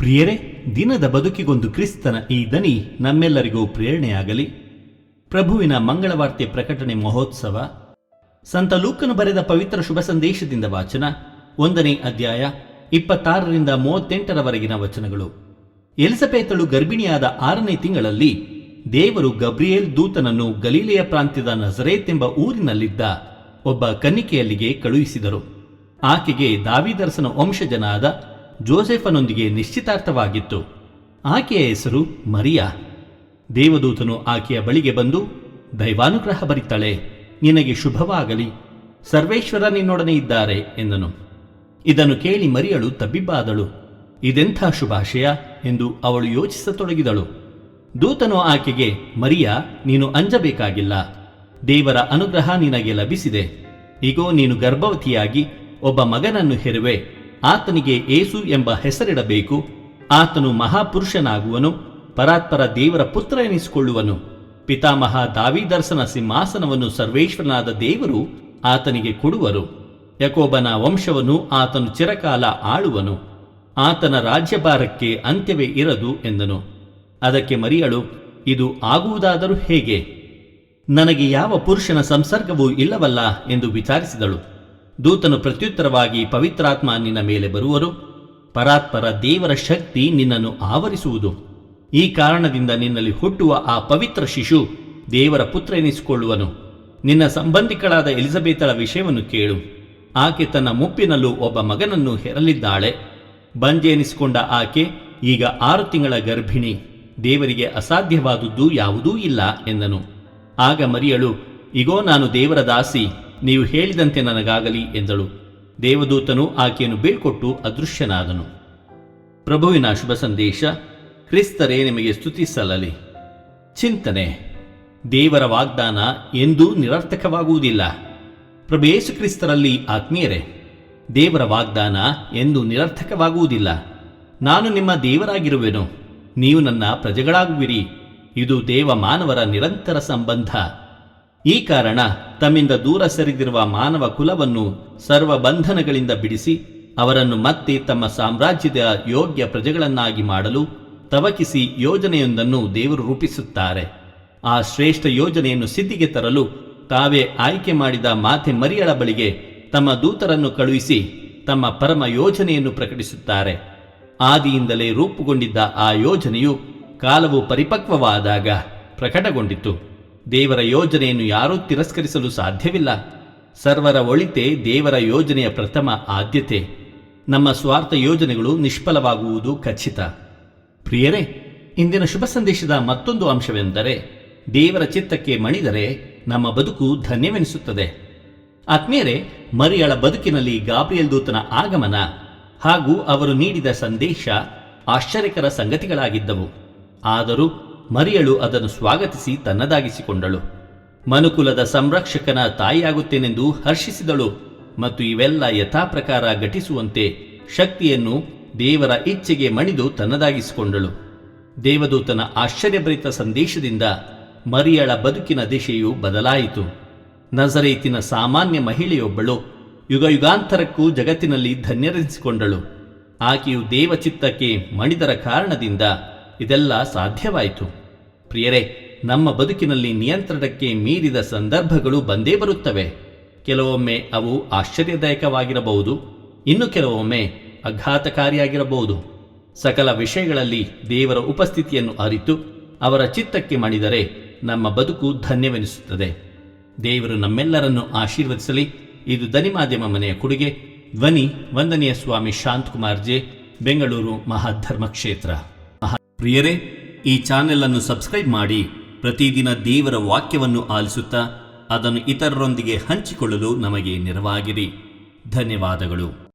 ಪ್ರಿಯರೇ, ದಿನದ ಬದುಕಿಗೊಂದು ಕ್ರಿಸ್ತನ ಈ ದನಿ ನಮ್ಮೆಲ್ಲರಿಗೂ ಪ್ರೇರಣೆಯಾಗಲಿ. ಪ್ರಭುವಿನ ಮಂಗಳವಾರ್ತೆ ಪ್ರಕಟಣೆ ಮಹೋತ್ಸವ. ಸಂತ ಲೂಕನು ಬರೆದ ಪವಿತ್ರ ಶುಭ ಸಂದೇಶದಿಂದ ವಾಚನ. ಒಂದನೇ ಅಧ್ಯಾಯ, ಇಪ್ಪತ್ತಾರರಿಂದ ಮೂವತ್ತೆಂಟರವರೆಗಿನ ವಚನಗಳು. ಎಲಿಸಬೇತಳು ಗರ್ಭಿಣಿಯಾದ ಆರನೇ ತಿಂಗಳಲ್ಲಿ ದೇವರು ಗಬ್ರಿಯೇಲ್ ದೂತನನ್ನು ಗಲೀಲೆಯ ಪ್ರಾಂತ್ಯದ ನಜರೇತ್ ಎಂಬ ಊರಿನಲ್ಲಿದ್ದ ಒಬ್ಬ ಕನ್ನಿಕೆಯಲ್ಲಿಗೆ ಕಳುಹಿಸಿದರು. ಆಕೆಗೆ ದಾವಿದರ್ಸನ ವಂಶಜನಾದ ಜೋಸೆಫನೊಂದಿಗೆ ನಿಶ್ಚಿತಾರ್ಥವಾಗಿತ್ತು. ಆಕೆಯ ಹೆಸರು ಮರಿಯಾ. ದೇವದೂತನು ಆಕೆಯ ಬಳಿಗೆ ಬಂದು, ದೈವಾನುಗ್ರಹ ಬರಿತಾಳೆ. ನಿನಗೆ ಶುಭವಾಗಲಿ. ಸರ್ವೇಶ್ವರ ನಿನ್ನೊಡನೆ ಇದ್ದಾರೆ ಎಂದನು. ಇದನ್ನು ಕೇಳಿ ಮರಿಯಳು ತಬ್ಬಿಬ್ಬಾದಳು. ಇದೆಂಥ ಶುಭಾಶಯ ಎಂದು ಅವಳು ಯೋಚಿಸತೊಡಗಿದಳು. ದೂತನು ಆಕೆಗೆ, ಮರಿಯಾ, ನೀನು ಅಂಜಬೇಕಾಗಿಲ್ಲ. ದೇವರ ಅನುಗ್ರಹ ನಿನಗೆ ಲಭಿಸಿದೆ. ಈಗೋ ನೀನು ಗರ್ಭವತಿಯಾಗಿ ಒಬ್ಬ ಮಗನನ್ನು ಹೆರುವೆ. ಆತನಿಗೆ ಏಸು ಎಂಬ ಹೆಸರಿಡಬೇಕು. ಆತನು ಮಹಾಪುರುಷನಾಗುವನು, ಪರಾತ್ಪರ ದೇವರ ಪುತ್ರ ಎನಿಸಿಕೊಳ್ಳುವನು. ಪಿತಾಮಹ ದಾವಿದರ್ಶನ ಸಿಂಹಾಸನವನ್ನು ಸರ್ವೇಶ್ವರನಾದ ದೇವರು ಆತನಿಗೆ ಕೊಡುವರು. ಯಕೋಬನ ವಂಶವನ್ನು ಆತನು ಚಿರಕಾಲ ಆಳುವನು. ಆತನ ರಾಜ್ಯಭಾರಕ್ಕೆ ಅಂತ್ಯವೇ ಇರದು ಎಂದನು. ಅದಕ್ಕೆ ಮರಿಯಳು, ಇದು ಆಗುವುದಾದರೂ ಹೇಗೆ? ನನಗೆ ಯಾವ ಪುರುಷನ ಸಂಸರ್ಗವೂ ಇಲ್ಲವಲ್ಲ ಎಂದು ವಿಚಾರಿಸಿದಳು. ದೂತನು ಪ್ರತ್ಯುತ್ತರವಾಗಿ, ಪವಿತ್ರಾತ್ಮ ನಿನ್ನ ಮೇಲೆ ಬರುವರು ಪರಾತ್ಪರ ದೇವರ ಶಕ್ತಿ ನಿನ್ನನ್ನು ಆವರಿಸುವುದು. ಈ ಕಾರಣದಿಂದ ನಿನ್ನಲ್ಲಿ ಹುಟ್ಟುವ ಆ ಪವಿತ್ರ ಶಿಶು ದೇವರ ಪುತ್ರ ಎನಿಸಿಕೊಳ್ಳುವನು. ನಿನ್ನ ಸಂಬಂಧಿಕಳಾದ ಎಲಿಜಬೆತಳ ವಿಷಯವನ್ನು ಕೇಳು. ಆಕೆ ತನ್ನ ಮುಪ್ಪಿನಲ್ಲೂ ಒಬ್ಬ ಮಗನನ್ನು ಹೆರಲಿದ್ದಾಳೆ. ಬಂಜೆ ಎನಿಸಿಕೊಂಡ ಆಕೆ, ಈಗ ಆರು ತಿಂಗಳ ಗರ್ಭಿಣಿ. ದೇವರಿಗೆ ಅಸಾಧ್ಯವಾದುದು ಯಾವುದೂ ಇಲ್ಲ ಎಂದನು. ಆಗ ಮರಿಯಳು, ಇಗೋ, ನಾನು ದೇವರ ದಾಸಿ. ನೀವು ಹೇಳಿದಂತೆ ನನಗಾಗಲಿ ಎಂದಳು. ದೇವದೂತನು ಆಕೆಯನ್ನು ಬೀಳ್ಕೊಟ್ಟು ಅದೃಶ್ಯನಾದನು. ಪ್ರಭುವಿನ ಶುಭ ಸಂದೇಶ, ಕ್ರಿಸ್ತರೇ ನಿಮಗೆ ಸ್ತುತಿಸಲಲಿ ಚಿಂತನೆ, ದೇವರ ವಾಗ್ದಾನ ಎಂದೂ ನಿರರ್ಥಕವಾಗುವುದಿಲ್ಲ. ಪ್ರಭೇಸು ಕ್ರಿಸ್ತರಲ್ಲಿ ಆತ್ಮೀಯರೇ, ದೇವರ ವಾಗ್ದಾನ ಎಂದು ನಿರರ್ಥಕವಾಗುವುದಿಲ್ಲ. ನಾನು ನಿಮ್ಮ ದೇವರಾಗಿರುವೆನು, ನೀವು ನನ್ನ ಪ್ರಜೆಗಳಾಗುವಿರಿ. ಇದು ದೇವ ಮಾನವರ ನಿರಂತರ ಸಂಬಂಧ. ಈ ಕಾರಣ ತಮ್ಮಿಂದ ದೂರ ಸರಿದಿರುವ ಮಾನವ ಕುಲವನ್ನು ಸರ್ವ ಬಂಧನಗಳಿಂದ ಬಿಡಿಸಿ ಅವರನ್ನು ಮತ್ತೆ ತಮ್ಮ ಸಾಮ್ರಾಜ್ಯದ ಯೋಗ್ಯ ಪ್ರಜೆಗಳನ್ನಾಗಿ ಮಾಡಲು ತವಕಿಸಿ ಯೋಜನೆಯೊಂದನ್ನು ದೇವರು ರೂಪಿಸುತ್ತಾರೆ. ಆ ಶ್ರೇಷ್ಠ ಯೋಜನೆಯನ್ನು ಸಿದ್ಧಿಗೆ ತರಲು ತಾವೇ ಆಯ್ಕೆ ಮಾಡಿದ ಮಾತೆ ಮರಿಯಳ ಬಳಿಗೆ ತಮ್ಮ ದೂತರನ್ನು ಕಳುಹಿಸಿ ತಮ್ಮ ಪರಮ ಯೋಜನೆಯನ್ನು ಪ್ರಕಟಿಸುತ್ತಾರೆ. ಆದಿಯಿಂದಲೇ ರೂಪುಗೊಂಡಿದ್ದ ಆ ಯೋಜನೆಯು ಕಾಲವು ಪರಿಪಕ್ವವಾದಾಗ ಪ್ರಕಟಗೊಂಡಿತು. ದೇವರ ಯೋಜನೆಯನ್ನು ಯಾರೂ ತಿರಸ್ಕರಿಸಲು ಸಾಧ್ಯವಿಲ್ಲ. ಸರ್ವರ ಒಳಿತೆ ದೇವರ ಯೋಜನೆಯ ಪ್ರಥಮ ಆದ್ಯತೆ. ನಮ್ಮ ಸ್ವಾರ್ಥ ಯೋಜನೆಗಳು ನಿಷ್ಫಲವಾಗುವುದು ಖಚಿತ. ಪ್ರಿಯರೇ, ಇಂದಿನ ಶುಭ ಸಂದೇಶದ ಮತ್ತೊಂದು ಅಂಶವೆಂದರೆ, ದೇವರ ಚಿತ್ತಕ್ಕೆ ಮಣಿದರೆ ನಮ್ಮ ಬದುಕು ಧನ್ಯವೆನಿಸುತ್ತದೆ. ಆತ್ಮೀಯರೇ, ಮರಿಯಳ ಬದುಕಿನಲ್ಲಿ ಗಾಬ್ರಿಯಲ್ ದೂತನ ಆಗಮನ ಹಾಗೂ ಅವರು ನೀಡಿದ ಸಂದೇಶ ಆಶ್ಚರ್ಯಕರ ಸಂಗತಿಗಳಾಗಿದ್ದವು. ಆದರೂ ಮರಿಯಳು ಅದನ್ನು ಸ್ವಾಗತಿಸಿ ತನ್ನದಾಗಿಸಿಕೊಂಡಳು. ಮನುಕುಲದ ಸಂರಕ್ಷಕನ ತಾಯಿಯಾಗುತ್ತೇನೆಂದು ಹರ್ಷಿಸಿದಳು ಮತ್ತು ಇವೆಲ್ಲ ಯಥಾಪ್ರಕಾರ ಘಟಿಸುವಂತೆ ಶಕ್ತಿಯನ್ನು ದೇವರ ಇಚ್ಛೆಗೆ ಮಣಿದು ತನ್ನದಾಗಿಸಿಕೊಂಡಳು. ದೇವದೂತನ ಆಶ್ಚರ್ಯಭರಿತ ಸಂದೇಶದಿಂದ ಮರಿಯಳ ಬದುಕಿನ ದಿಶೆಯು ಬದಲಾಯಿತು. ನಜರೇತಿನ ಸಾಮಾನ್ಯ ಮಹಿಳೆಯೊಬ್ಬಳು ಯುಗಯುಗಾಂತರಕ್ಕೂ ಜಗತ್ತಿನಲ್ಲಿ ಧನ್ಯರೆನಿಸಿಕೊಂಡಳು. ಆಕೆಯು ದೇವಚಿತ್ತಕ್ಕೆ ಮಣಿದರ ಕಾರಣದಿಂದ ಇದೆಲ್ಲ ಸಾಧ್ಯವಾಯಿತು. ಪ್ರಿಯರೇ, ನಮ್ಮ ಬದುಕಿನಲ್ಲಿ ನಿಯಂತ್ರಣಕ್ಕೆ ಮೀರಿದ ಸಂದರ್ಭಗಳು ಬಂದೇ ಬರುತ್ತವೆ. ಕೆಲವೊಮ್ಮೆ ಅವು ಆಶ್ಚರ್ಯದಾಯಕವಾಗಿರಬಹುದು, ಇನ್ನು ಕೆಲವೊಮ್ಮೆ ಅಘಾತಕಾರಿಯಾಗಿರಬಹುದು ಸಕಲ ವಿಷಯಗಳಲ್ಲಿ ದೇವರ ಉಪಸ್ಥಿತಿಯನ್ನು ಅರಿತು ಅವರ ಚಿತ್ತಕ್ಕೆ ಮಣಿದರೆ ನಮ್ಮ ಬದುಕು ಧನ್ಯವೆನಿಸುತ್ತದೆ. ದೇವರು ನಮ್ಮೆಲ್ಲರನ್ನು ಆಶೀರ್ವದಿಸಲಿ. ಇದು ಧನಿ ಮಾಧ್ಯಮ ಮನೆಯ ಕೊಡುಗೆ. ಧ್ವನಿ, ವಂದನೀಯ ಸ್ವಾಮಿ ಶಾಂತಕುಮಾರ್ ಜೆ ಬೆಂಗಳೂರು ಮಹಾಧರ್ಮ ಕ್ಷೇತ್ರ ಪ್ರಿಯರೇ ಈ ಚಾನೆಲ್ ಅನ್ನು ಸಬ್ಸ್ಕ್ರೈಬ್ ಮಾಡಿ ಪ್ರತಿದಿನ ದೇವರ ವಾಕ್ಯವನ್ನು ಆಲಿಸುತ್ತಾ ಅದನ್ನು ಇತರರೊಂದಿಗೆ ಹಂಚಿಕೊಳ್ಳಲು ನಮಗೆ ನೆರವಾಗಿರಿ ಧನ್ಯವಾದಗಳು.